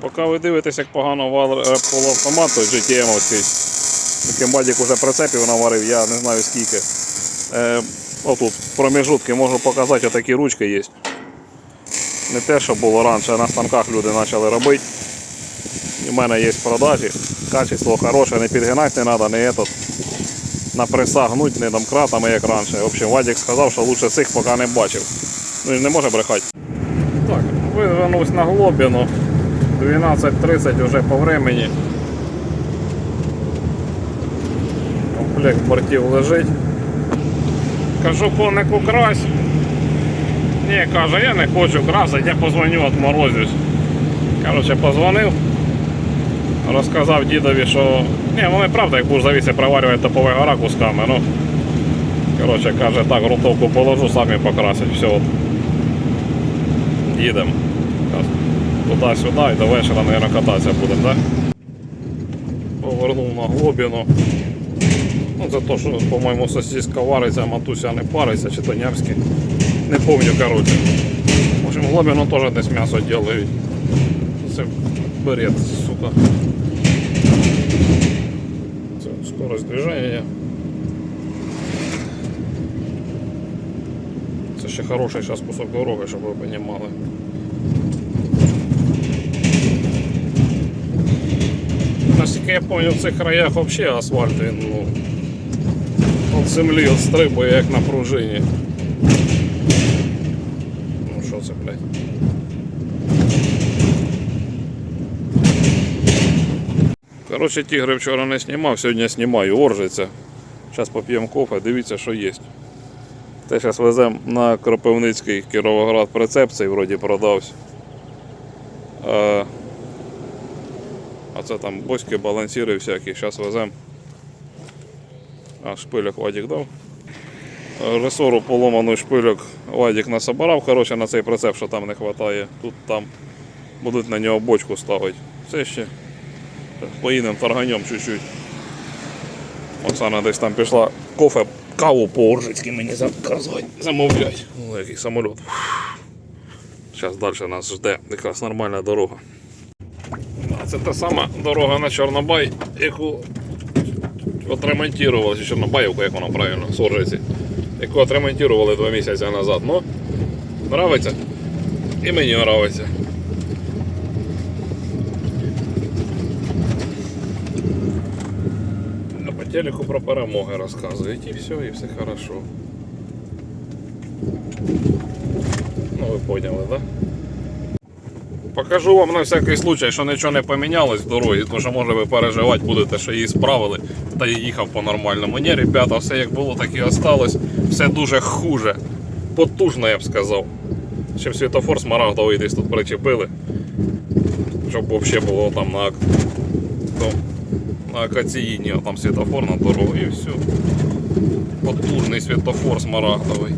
Поки ви дивитесь, як погано вал е, полуавтомат, той GTM-овський, яким бадік уже прицепів наварив, я не знаю скільки. Е, отут проміжутки можу показати, отакі ручки є. Не те, що було раніше, на станках люди почали робити. У мене є в продажі. Качество хороше, не підгинати не треба, не этот. На преса гнуть, не домкратами, як раніше. В общем, Вадик сказав, що лучше цих поки не бачив. Ну і не може брехати. Так, вивернусь на Глобіну. 12.30 вже по времени. Комплект бортів лежить. Кажу, конику крась. Ні, каже, я не хочу красити, я позвоню, отморозюсь. Коротше, позвонив. Розказав дідові, що. Ні, вони правда, як будеш завіси приварювати топовий гора кусками, ну. Коротше, каже, так, грунтовку положу, самі покрасять. Все. Їдемо. Туди-сюди і до вечора, мабуть, кататися будемо, так? Повернув на глобіну. Ну, це то, що, по-моєму, сосиска вариться, а матуся не париться, чи то нямське. Не пам'ятаю, коротше. В общем, глобіну теж десь м'ясо ділають. Це бред, сука. Це скорость движения. Це ще хороший зараз кусок дороги, щоб ви розуміли. Наскільки я пам'ятаю, в цих краях взагалі асфальт він ну, від землі відстрибує як на пружині. Ну що це, блядь? Коротше, тігри вчора не знімав, сьогодні знімаю, оржиться. Зараз поп'ємо кофе, дивіться, що є. Те зараз веземо на Кропивницький Кіровоград прицеп, цей вроді продався. А це там боськи, балансіри всякі, зараз веземо. А шпиляк Вадик дав. Ресору поломаний шпильок Вадик насобирав, коротше, на цей прицеп, що там не вистачає. Тут там будуть на нього бочку ставити. Це ще поїдемо торганем чуть-чуть. Оксана десь там пішла кофе, каву по-оржицьки мені заказувати, замовлять. О, який самоліт. Зараз далі нас жде якраз нормальна дорога. Це та сама дорога на Чорнобай, яку отремонтували, Чорнобаївку, як вона правильно, з Оржиці, яку отремонтували два місяці назад. Ну, нравиться? І мені нравиться. А по телеку про перемоги розказують і все, і все хорошо. Ну ви поняли, да? Покажу вам на всякий случай, що нічого не помінялось в дорозі, тому що може ви переживати будете, що її справили, та їхав по-нормальному. Ні, ребята, все як було, так і осталось. Все дуже хуже. Потужно, я б сказав. Ще світофор смарагдовий десь тут причепили. Щоб взагалі було там на, ну, на акаційні, а там світофор на дорогу і все. Потужний світофор смарагдовий.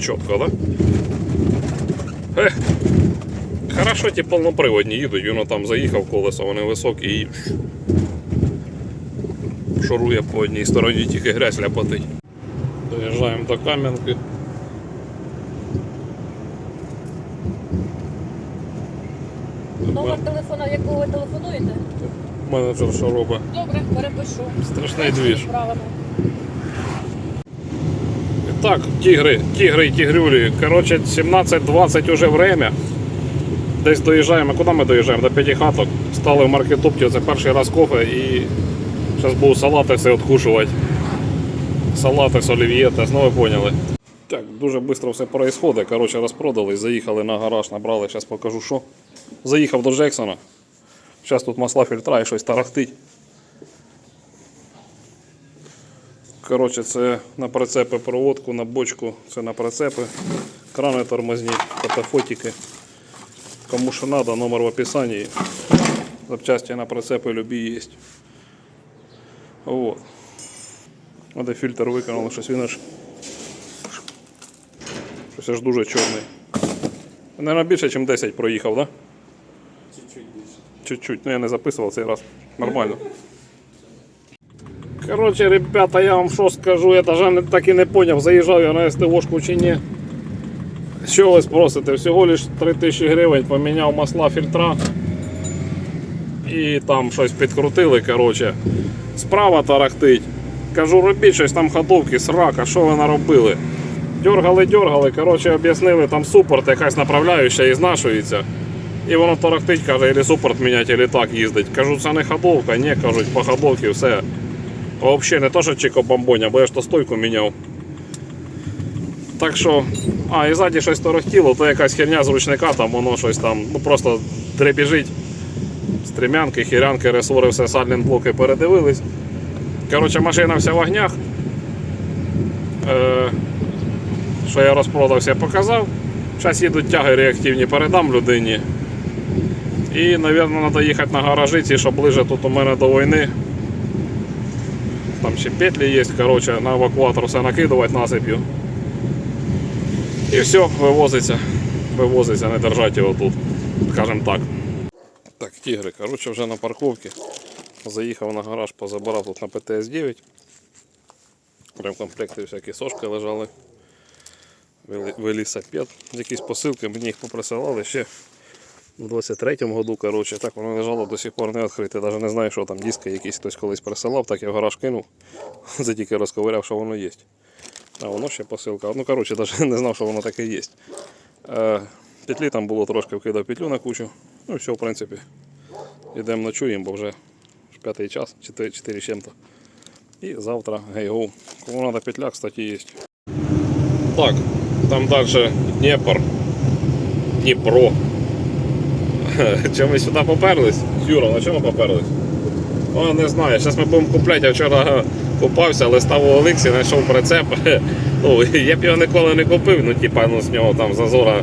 Чітко, да? Ех. Хорошо ті повноприводні їдуть, він там заїхав колесо, вони високі і шурує по одній стороні, тільки грязь ляпотить. Доїжджаємо до Кам'янки. Номер телефона, якого ви телефонуєте? Менеджер що робить? Добре, перепишу. Страшний двіж. Правильно. Так, тігри, тігри і тігрюлі. Коротше, 17.20 уже время. Десь доїжджаємо. Куди ми доїжджаємо? До п'яти хаток. Стали в маркетопті, це перший раз кофе і зараз буду салати все відкушувати. Салати з олів'єте, ну ви поняли. Так, дуже швидко все відбувається. Коротше, розпродали, заїхали на гараж, набрали, зараз покажу що. Заїхав до Джексона. Зараз тут масла фільтра і щось тарахтить. Коротше, це на прицепи проводку, на бочку, це на прицепи, крани тормозні, катафотики. Кому що треба, номер в описанні. Запчасті на прицепи любі є. Вот. А фільтр виконали, щось він аж. Щось аж дуже чорний. Наверное, більше, ніж 10 проїхав, так? Да? Чуть-чуть більше. Чуть-чуть, ну я не записував цей раз. Нормально. Короче, ребята, я вам що скажу, я даже так і не поняв, заїжджав я на СТОшку чи ні. Що ви спросите? Всього лиш 3000 гривень поміняв масла фільтра. І там щось підкрутили, коротше. Справа тарахтить. Кажу, робіть щось там ходовки, срака, що ви наробили? Дьоргали, дьоргали, коротше, об'яснили, там супорт, якась направляюча і знашується. І воно тарахтить, каже, або супорт міняти, або так їздить. Кажу, це не ходовка, ні, кажуть, по ходовці все. Взагалі не то, що чіко бомбоня, бо я ж то стойку міняв. Так що, а, і ззаді щось торохтіло, то якась херня з ручника, там воно щось там, ну просто дребіжить. Стрімянки, хірянки, ресори, все сальні блоки передивились. Коротше, машина вся в огнях. Е, що я розпродався, показав. Зараз їдуть тяги реактивні, передам людині. І, мабуть, треба їхати на гаражі, що ближе тут у мене до війни. Там ще петлі є, коротше, на евакуатор все накидувати насип'ю. І все, вивозиться. Вивозиться, не держать його тут, скажімо так. Так, тігри, коротше, вже на парковці. Заїхав на гараж, позабирав тут на ПТС-9. Прям в комплекті всякі сошки лежали. Велосипед. Якісь посилки, мені їх поприсилали ще в 23-му году, коротше. Так воно лежало до сих пор не відкрите. Навіть не знаю, що там диски якісь хтось колись присилав, так я в гараж кинув. За тільки розковиряв, що воно є. А воно ще посилка. Ну, коротше, навіть не знав, що воно таке є. Е, петлі там було трошки вкидав петлю на кучу. Ну і все, в принципі. Йдемо ночуємо, бо вже п'ятий час, 4, 4 чим-то. І завтра гей-гоу. Кому треба петля, кстати, є. Так, там далі Дніпр. Дніпро. Чому ми сюди поперлись? Юра, на чому поперлись? О, не знаю, зараз ми будемо купляти, я вчора купався, але став у Олексі, знайшов прицеп. Ну, я б його ніколи не купив, ну типа ну, з нього там зазора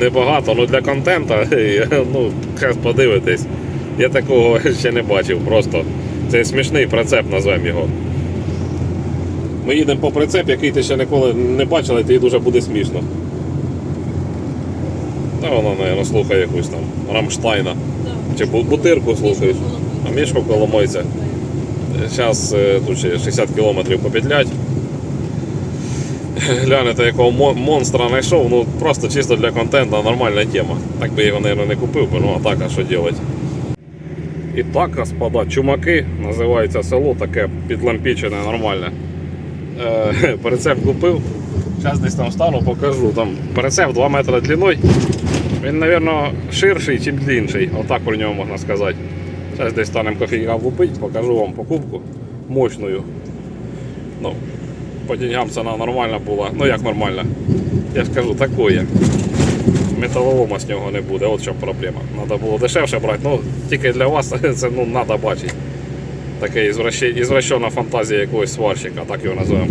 небагато, ну для контенту, ну, зараз подивитись. Я такого ще не бачив просто. Це смішний прицеп, назвемо його. Ми їдемо по прицеп, який ти ще ніколи не бачив, і тобі дуже буде смішно. Та воно, мабуть, слухає якусь там Рамштайна. Чи бутирку слухаєш. А мішку коломойця. Зараз тут ще 60 кілометрів попетлять. Глянете, якого монстра знайшов, ну просто чисто для контенту нормальна тема. Так би я його, мабуть, не купив би, ну а так, а що робити? І так, господа, чумаки, називається село, таке підлампічене, нормальне. Е, Прицеп купив. Зараз десь там стану, покажу. Там прицеп 2 метри длиною. Він, мабуть, ширший, ніж длинший. Отак про нього можна сказати. Зараз десь станемо кофійка купити, покажу вам покупку мощною. Ну, по деньгам ціна нормальна була. Ну як нормальна? Я ж кажу, такое. Металолома з нього не буде, от чому проблема. Треба було дешевше брати, ну тільки для вас це ну, треба бачити. Таке ізвраще- ізвращена фантазія якогось сварщика, так його називаємо.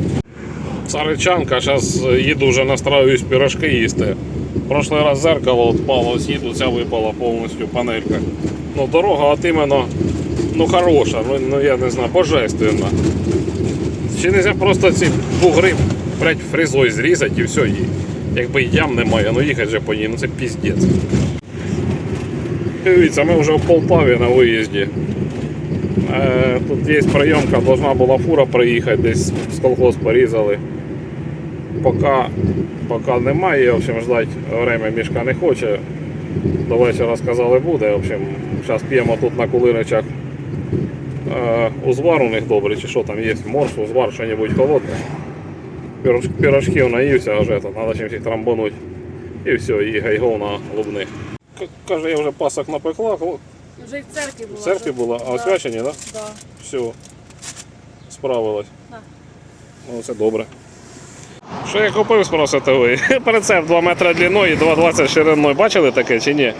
Царичанка, зараз їду вже настраюсь пірожки їсти. Прошлий раз зеркало ось їду, ця випала повністю панелька. Ну, дорога от іменно ну, хороша, ну, ну я не знаю, божественна. Чи не можна просто ці бугри блядь, фрезою зрізати і все. І, якби ям немає, ну їхати же по ній, ну це піздець. Дивіться, ми вже в Полтаві на виїзді. Е, Тут є прийомка, должна була фура приїхати, десь з колхоз порізали. Поки, поки немає, в общем, ждать время мішка не хоче. До вечора сказали буде. В общем, зараз п'ємо тут на кулиничах е, узвар у них добрий, чи що там є, морс, узвар, що-небудь холодне. Пірож, пірожків наївся, вже то треба чимось їх трамбануть. І все, і гайгов на лубни. К- Каже, я вже пасок напекла, Вже і в церкві була. в церкві була, а Да. освячені, так? Да? Да. Все. Справилась. Да. Ну, це добре. Що я купив, спросите ви? Прицеп 2 метри длиною і 2,20 шириною. Бачили таке чи ні?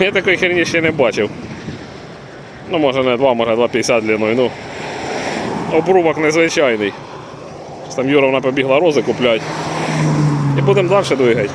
Я такої херні ще не бачив. Ну, може не 2, може 2,50 длиною. Ну. Обрубок незвичайний. Там Юровна побігла рози купляти. І будемо далі двигати.